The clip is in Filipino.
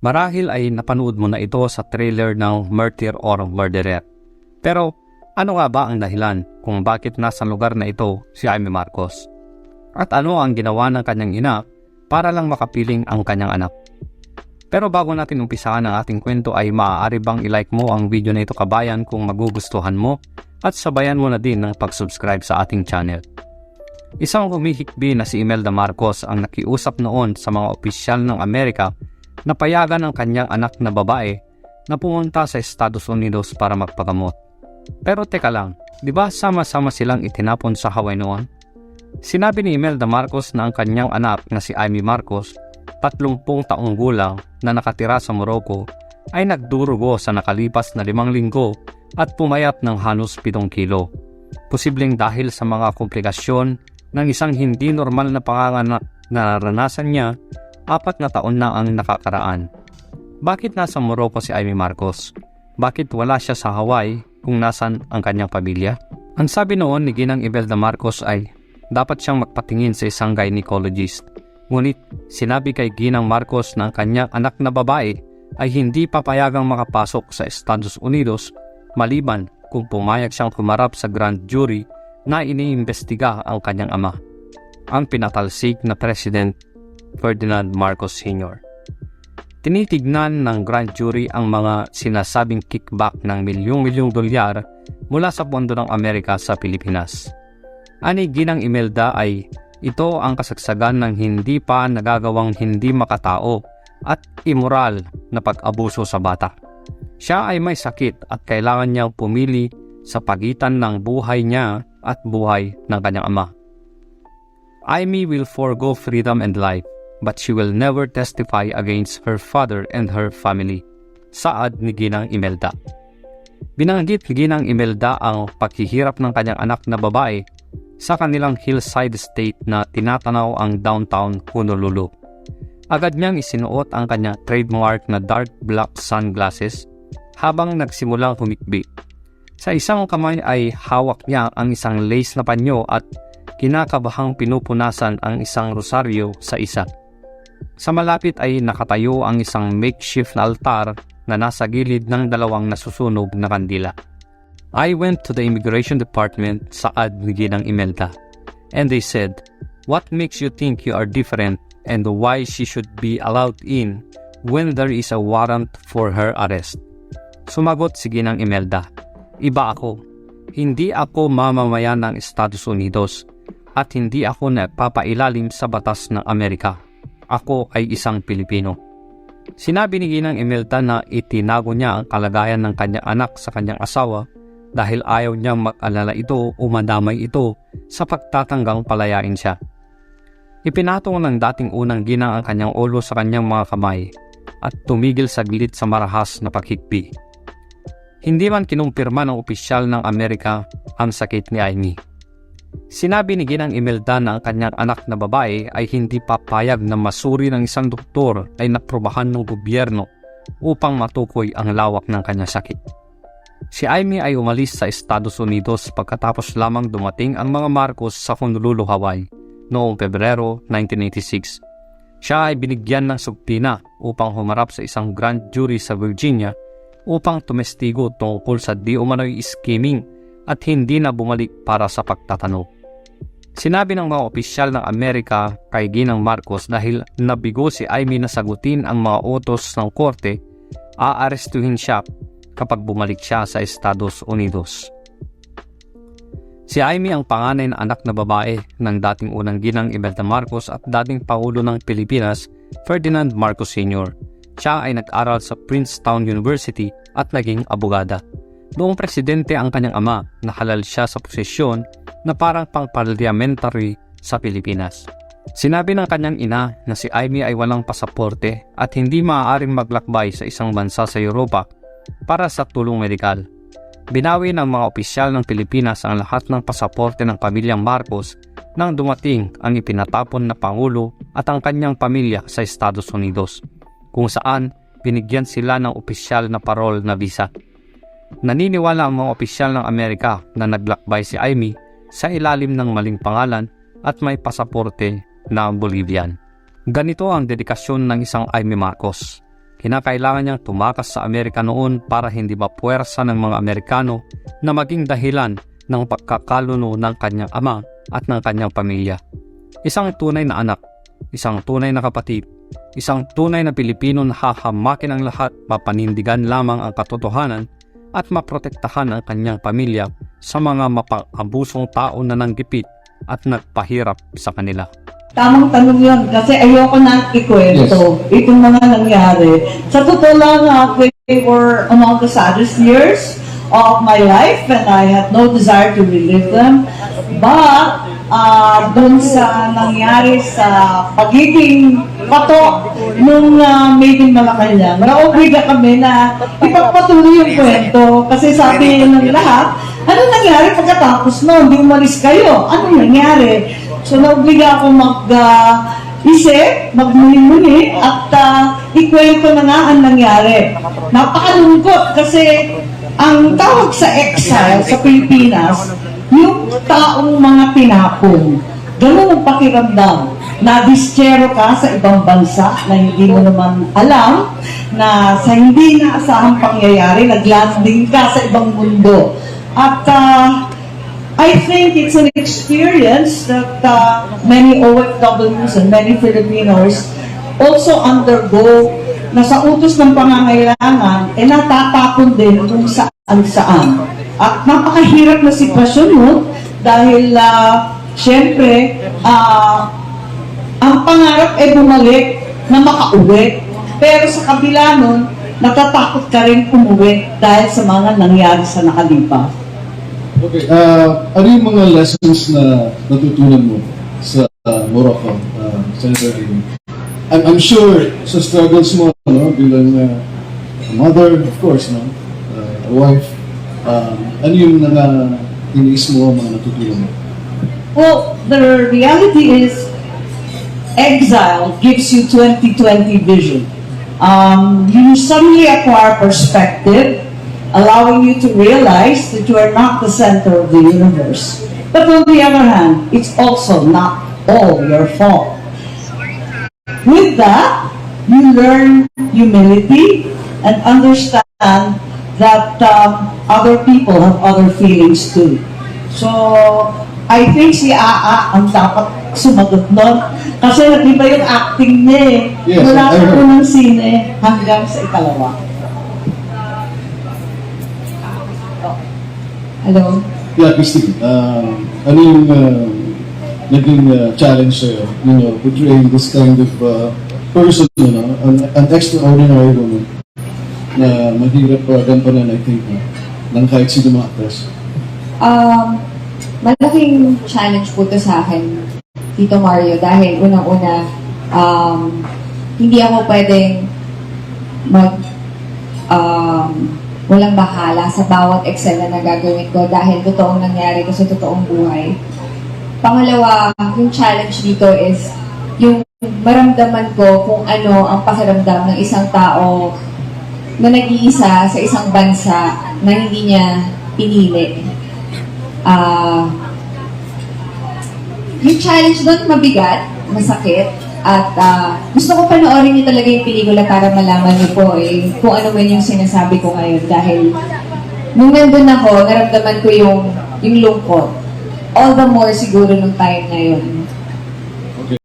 Marahil ay napanood mo na ito sa trailer ng Murder or Murderer. Pero ano nga ba ang dahilan kung bakit nasa lugar na ito si Amy Marcos? At ano ang ginawa ng kanyang ina para lang makapiling ang kanyang anak? Pero bago natin umpisahan ang ating kwento ay maaari bang ilike mo ang video na ito kabayan kung magugustuhan mo at sabayan mo na din ng pag-subscribe sa ating channel. Isang humihikbi na si Imelda Marcos ang nakiusap noon sa mga opisyal ng Amerika na payagan ang kanyang anak na babae na pumunta sa Estados Unidos para magpagamot. Pero teka lang, di ba sama-sama silang itinapon sa Hawaii noon? Sinabi ni Imelda Marcos na ang kanyang anak na si Amy Marcos 30 taong gulang na nakatira sa Morocco ay nagdurugo sa nakalipas na limang linggo at pumayat ng halos 7 kilo. Posibleng dahil sa mga komplikasyon ng isang hindi normal na panganganak na naranasan niya apat na taon na ang nakakaraan. Bakit nasa Morocco si Amy Marcos? Bakit wala siya sa Hawaii kung nasan ang kanyang pamilya? Ang sabi noon ni Ginang Imelda Marcos ay dapat siyang magpatingin sa isang gynecologist Ngunit sinabi kay Ginang Marcos na ang kanyang anak na babae ay hindi papayagang makapasok sa Estados Unidos maliban kung pumayag siyang humarap sa grand jury na iniimbestiga ang kanyang ama, ang pinatalsik na President Ferdinand Marcos Sr. Tinitignan ng grand jury ang mga sinasabing kickback ng milyong-milyong dolyar mula sa Pondo ng Amerika sa Pilipinas. Ani Ginang Imelda ay ito ang kasagsagan ng hindi pa nagagawang hindi makatao at immoral na pag-abuso sa bata. Siya ay may sakit at kailangan niyang pumili sa pagitan ng buhay niya at buhay ng kanyang ama. Amy will forego freedom and life, but she will never testify against her father and her family. Saad ni Ginang Imelda. Binanggit ni Ginang Imelda ang paghihirap ng kanyang anak na babae sa kanilang hillside estate na tinatanaw ang downtown Honolulu. Agad niyang isinuot ang kanya trademark na dark black sunglasses habang nagsimulang humikbi. Sa isang kamay ay hawak niya ang isang lace na panyo at kinakabahang pinupunasan ang isang rosaryo sa isa. Sa malapit ay nakatayo ang isang makeshift na altar na nasa gilid ng dalawang nasusunog na kandila. I went to the immigration department sa ad ni Ginang Imelda and they said, What makes you think you are different and why she should be allowed in when there is a warrant for her arrest? Sumagot si Ginang Imelda, Iba ako. Hindi ako mamamayan ng Estados Unidos at hindi ako napapailalim sa batas ng Amerika. Ako ay isang Pilipino. Sinabi ni Ginang Imelda na itinago niya ang kalagayan ng kanyang anak sa kanyang asawa dahil ayaw niyang mag-alala ito o madamay ito sa pagtatanggang palayain siya. Ipinatong ng dating unang ginang ang kanyang ulo sa kanyang mga kamay at tumigil saglit sa marahas na paghigpi. Hindi man kinumpirma ng opisyal ng Amerika ang sakit ni Amy. Sinabi ni Ginang Imelda na ang kanyang anak na babae ay hindi papayag na masuri ng isang doktor ay naprobahan ng gobyerno upang matukoy ang lawak ng kanyang sakit. Si Amy ay umalis sa Estados Unidos pagkatapos lamang dumating ang mga Marcos sa Honolulu, Hawaii noong Pebrero 1986. Siya ay binigyan ng subtina upang humarap sa isang grand jury sa Virginia upang tumestigo tungkol sa di umano'y scheming at hindi na bumalik para sa pagtatanong. Sinabi ng mga opisyal ng Amerika kay Ginang Marcos dahil nabigo si Amy na sagutin ang mga utos ng korte, aarestuhin siya kapag bumalik siya sa Estados Unidos. Si Amy ang panganay na anak na babae ng dating unang ginang Imelda Marcos at dating Pangulo ng Pilipinas, Ferdinand Marcos Sr. Siya ay nag-aral sa Princeton University at naging abogada. Noong presidente ang kanyang ama, nahalal siya sa posisyon na parang pang-parliamentary sa Pilipinas. Sinabi ng kanyang ina na si Amy ay walang pasaporte at hindi maaaring maglakbay sa isang bansa sa Europa para sa tulong medikal. Binawi ng mga opisyal ng Pilipinas ang lahat ng pasaporte ng pamilyang Marcos nang dumating ang ipinatapon na Pangulo at ang kanyang pamilya sa Estados Unidos, kung saan binigyan sila ng opisyal na parol na visa. Naniniwala ang mga opisyal ng Amerika na naglakbay si Amy sa ilalim ng maling pangalan at may pasaporte na Bolivian. Ganito ang dedikasyon ng isang Amy Marcos kinakailangan niyang tumakas sa Amerika noon para hindi mapuwersa ng mga Amerikano na maging dahilan ng pagkakaluno ng kanyang ama at ng kanyang pamilya. Isang tunay na anak, isang tunay na kapatid, isang tunay na Pilipino na hahamakin ang lahat, mapanindigan lamang ang katotohanan at maprotektahan ang kanyang pamilya sa mga mapang-abusong tao na nanggipit at nagpahirap sa kanila. Tamang tanong yun kasi ayoko na ikwento itong mga nangyari. Sa totoo lang, uh, they were among the saddest years of my life and I had no desire to relive them. But, uh, dun sa nangyari sa pagiging pato nung uh, Made in Malacanang, naobliga kami na ipagpatuloy yung kwento kasi sabi ng lahat, ano nangyari pagkatapos nun? Di umalis kayo. Ano nangyari? So, naobliga ako mag, uh, isip, magmuni-muni, at uh, ikwento na nga ang nangyari. Napakalungkot kasi ang tawag sa exile sa Pilipinas, yung taong mga tinapong. Ganun ang pakiramdam. Na-dischero ka sa ibang bansa na hindi mo naman alam na sa hindi naasahang pangyayari, naglanding ka sa ibang mundo. At uh, I think it's an experience that uh, many OFWs and many Filipinos also undergo na sa utos ng pangangailangan, eh natatapon din kung saan At napakahirap na sitwasyon mo dahil uh, syempre, ah, ang pangarap ay bumalik na makauwi. Pero sa kabila nun, natatakot ka rin umuwi dahil sa mga nangyari sa nakalipas. Okay, uh, ano yung mga lessons na natutunan mo sa uh, Morocco, uh, Senator Amy? I'm, I'm sure sa struggles mo, no, bilang uh, a mother, of course, no, uh, a wife, um, ano yung mga mo, mga natutunan mo? Well, the reality is, exile gives you 2020 vision. Um, you suddenly acquire perspective, allowing you to realize that you are not the center of the universe. But on the other hand, it's also not all your fault. With that, you learn humility and understand that um, other people have other feelings too. So, I think si Aa ang dapat sumagot nun. Kasi nag-iba yung acting niya eh. Yes, Mula sa unang sine hanggang sa ikalawa. Hello? Yeah, Christine, uh, ano yung uh, naging uh, challenge sa'yo, you know, portraying this kind of uh, person, you know, an, an extraordinary woman na mahirap uh, gampanan, I think, uh, ng kahit sino mga. Um, malaking challenge po to sa akin, Tito Mario, dahil unang-una, um, hindi ako pwedeng mag, um, walang bahala sa bawat Excel na nagagawin ko dahil totoong nangyari ko sa totoong buhay. Pangalawa, yung challenge dito is yung maramdaman ko kung ano ang pakiramdam ng isang tao na nag-iisa sa isang bansa na hindi niya pinili. Ah, yung challenge doon mabigat, masakit, at ah, gusto ko panoorin niyo talaga yung pelikula para malaman niyo po eh, kung ano man yung sinasabi ko ngayon dahil nung nandun ako, naramdaman ko yung, yung lungkot. All the more siguro nung time na yun.